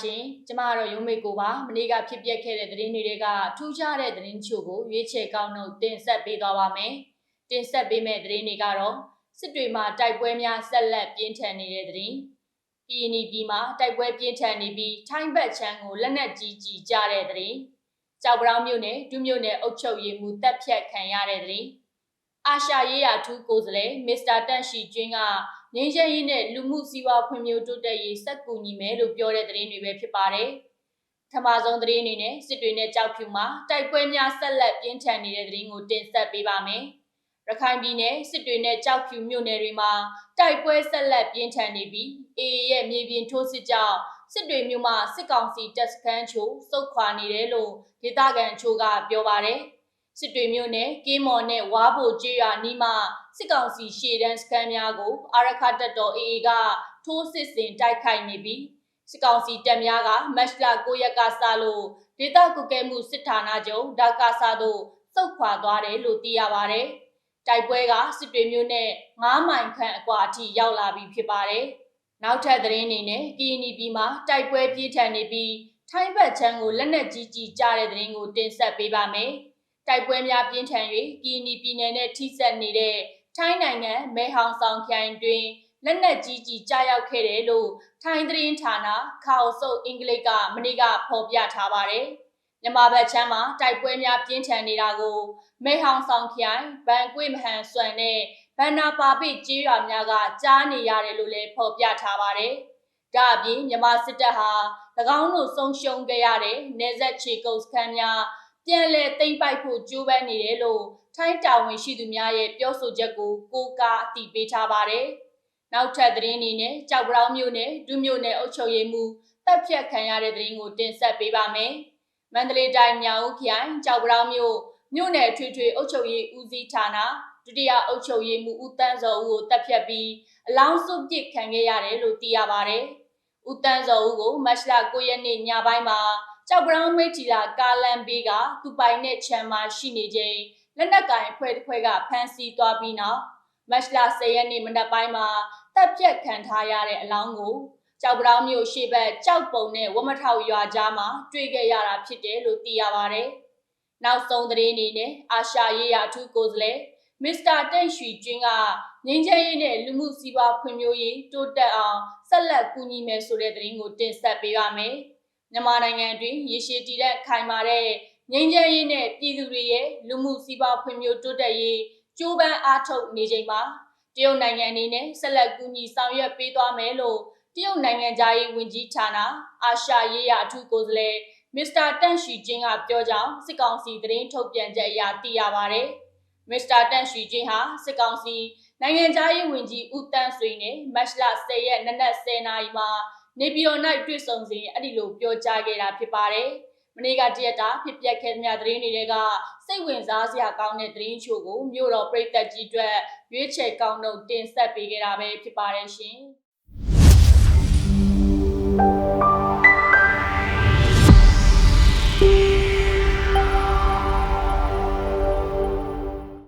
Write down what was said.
ရှင်ကျမကတော့ရုံးမိတ်ကိုပါမနေ့ကဖြစ်ပျက်ခဲ့တဲ့သတင်းတွေကထူးခြားတဲ့သတင်းချို့ကိုရွေးချယ်ကောင်းတော့တင်ဆက်ပေးသွားပါမယ်တင်ဆက်ပေးမယ့်သတင်းတွေကတော့စစ်တွေမှာတိုက်ပွဲများဆက်လက်ပြင်းထန်နေတဲ့သတင်းပြည်နီပြည်မှာတိုက်ပွဲပြင်းထန်နေပြီးထိုင်းဘက်ချမ်းကိုလက်နက်ကြီးကြီးကြတဲ့သတင်းကြောက်ပရောင်းမြို့နယ်ဒုမြို့နယ်အုပ်ချုပ်ရေးမှူးတပ်ဖြတ်ခံရတဲ့သတင်း အာရှရေးရာထူးကိုယ်စားလှယ်မစ္စတာတန့်ရှိကျွင်းကငင်းချရေးနဲ့လူမှုစီးပွားဖွံ့ဖြိုးတိုးတက်ရေးစက်ကူညီမယ်လို့ပြောတဲ့သတင်းတွေပဲဖြစ်ပါတယ်။ထမဆုံးသတင်းအနေနဲ့စစ်တွေနဲ့ကြောက်ဖြူမှာတိုက်ပွဲများဆက်လက်ပြင်းထန်နေတဲ့သတင်းကိုတင်ဆက်ပေးပါမယ်။ရခိုင်ပြည်နယ်စစ်တွေနဲ့ကြောက်ဖြူမြို့နယ်တွေမှာတိုက်ပွဲဆက်လက်ပြင်းထန်နေပြီးအေအေရဲ့မြေပြင်ထိုးစစ်ကြောင့်စစ်တွေမြို့မှာစစ်ကောင်စီတပ်စခန်းချို့စုခွာနေတယ်လို့ဒေသခံချို့ကပြောပါတယ်။ စစ်တွေမြို့နယ်ကင်းမော်နဲ့ဝါဘိုကျွော်နီးမှစစ်ကောင်စီရှေ့တန်းစခန်းများကိုအာရခတပ်တော် AA ကထိုးစစ်ဆင်တိုက်ခိုက်နေပြီးစစ်ကောင်စီတပ်များကမတ်လ9ရက်ကစလို့ဒေသကုကဲမှုစစ်ဌာနချုပ်ဒါကာဆာတို့စုခွာသွားတယ်လို့သိရပါတယ်။တိုက်ပွဲကစစ်တွေမျိုးနဲ့9မိုင်ခန့်အကွာအထိရောက်လာပြီဖြစ်ပါတယ်။နောက်ထပ်သတင်းအနေနဲ့ကီနီပြည်မှာတိုက်ပွဲပြင်းထန်နေပြီးထိုင်းဘက်ချမ်းကိုလက်နက်ကြီးကြီးကြားတဲ့သတင်းကိုတင်ဆက်ပေးပါမယ်။ တိုက်ပွဲများပြင်းထန်၍ကီနီပြည်နယ်နဲ့ထိစပ်နေတဲ့ထိုင်းနိုင်ငံမဲဟောင်ဆောင်ခရိုင်တွင်လက်နက်ကြီးကြီးကြားရောက်ခဲ့တယ်လို့ထိုင်းသတင်းဌာနခါအိုဆုတ်အင်္ဂလိပ်ကမနေ့ကဖော်ပြထားပါတယ်။မြန်မာဘက်ချမ်းမှာတိုက်ပွဲများပြင်းထန်နေတာကိုမဲဟောင်ဆောင်ခရိုင်ဘန်ကွေမဟန်ဆွမ်နဲ့ဘန်နာပါပိကျေးရွာများကကြားနေရတယ်လို့လည်းဖော်ပြထားပါတယ်။ဒါအပြင်မြန်မာစစ်တပ်ဟာ၎င်းတို့ဆုံးရှုံးခဲ့ရတဲ့နေဆက်ချေကုတ်စခန်းများ ပြန်လည်သိမ်းပိုက်ဖို့ကြိုးပမ်းနေတယ်လို့ထိုင်းတာဝန်ရှိသူများရဲ့ပြောဆိုချက်ကိုကိုးကားအတည်ပြုထားပါတယ်။နောက်ထပ်သတင်းအနေနဲ့ကြောက်ပရောင်းမြို့နယ်ဒုမြို့နယ်အုပ်ချုပ်ရေးမှူးတပ်ဖြတ်ခံရတဲ့သတင်းကိုတင်ဆက်ပေးပါမယ်။မန္တလေးတိုင်းမြောက်ဦးခရိုင်ကြောက်ပရောင်းမြို့မြို့နယ်ထွေထွေအုပ်ချုပ်ရေးဦးစီးဌာနဒုတိယအုပ်ချုပ်ရေးမှူးဦးတန်းစောဦးကိုတပ်ဖြတ်ပြီးအလောင်းစုပစ်ခံခဲ့ရတယ်လို့သိရပါတယ်။ဦးတန်းစောဦးကိုမတ်လ9ရက်နေ့ညပိုင်းမှာ ကြောက်ပရောင်းမိထီလာကာလန်ဘေးကသူပိုင်နဲ့ချမ်းမှာရှိနေချိန်လက်နက်ကင်အဖွဲ့တစ်ဖွဲ့ကဖမ်းဆီးသွားပြီးနောက်မတ်လ10ရက်နေ့မနက်ပိုင်းမှာတပ်ပြတ်ခံထားရတဲ့အလောင်းကိုကြောက်ပရောင်းမြို့ရှေ့ဘက်ကြောက်ပုံနဲ့ဝမထောက်ရွာကြားမှာတွေ့ခဲ့ရတာဖြစ်တယ်လို့သိရပါတယ်။နောက်ဆုံးသတင်းအနေနဲ့အာရှရေးရာအထူးကိုယ်စားလှယ်မစ္စတာတိတ်ရွှေကျွင်းကငင်းချဲရေးနဲ့လူမှုစီးပွားဖွံ့ဖြိုးရေးတိုးတက်အောင်ဆက်လက်ကူညီမယ်ဆိုတဲ့သတင်းကိုတင်ဆက်ပေးပါမယ်။ မြန်မာနိုင်ငံအတွင်းရေရှည်တည်တဲ့ခိုင်မာတဲ့ငြိမ်းချမ်းရေးနဲ့ပြည်သူတွေရဲ့လူမှုစီးပွားဖွံ့ဖြိုးတိုးတက်ရေးကြိုးပမ်းအားထုတ်နေချိန်မှာတရုတ်နိုင်ငံအနေနဲ့ဆက်လက်ကူညီဆောင်ရွက်ပေးသွားမယ်လို့တရုတ်နိုင်ငံသားရေးဝန်ကြီးဌာနအာရှရေးရာအထူးကိုယ်စားလှယ်မစ္စတာတန့်ရှီကျင်းကပြောကြောင်းစစ်ကောင်စီသတင်းထုတ်ပြန်ချက်အရသိရပါဗျ။မစ္စတာတန့်ရှီကျင်းဟာစစ်ကောင်စီနိုင်ငံသားရေးဝန်ကြီးဦးတန်းဆွေနဲ့မတ်လ10ရက်နနက်10:00နာရီမှာ နေပြည်တော်၌တွေ့ဆုံစဉ်အဲ့ဒီလိုပြောကြားခဲ့တာဖြစ်ပါတယ်။မနေ့ကတရက်တာဖြစ်ပျက်ခဲ့တဲ့သတင်းတွေကစိတ်ဝင်စားစရာကောင်းတဲ့သတင်းချို့ကိုမြို့တော်ပြည်သက်ကြီးအတွက်ရွေးချယ်ကောင်းတော့တင်ဆက်ပေးခဲ့တာပဲဖြစ်ပါတယ်ရှင်။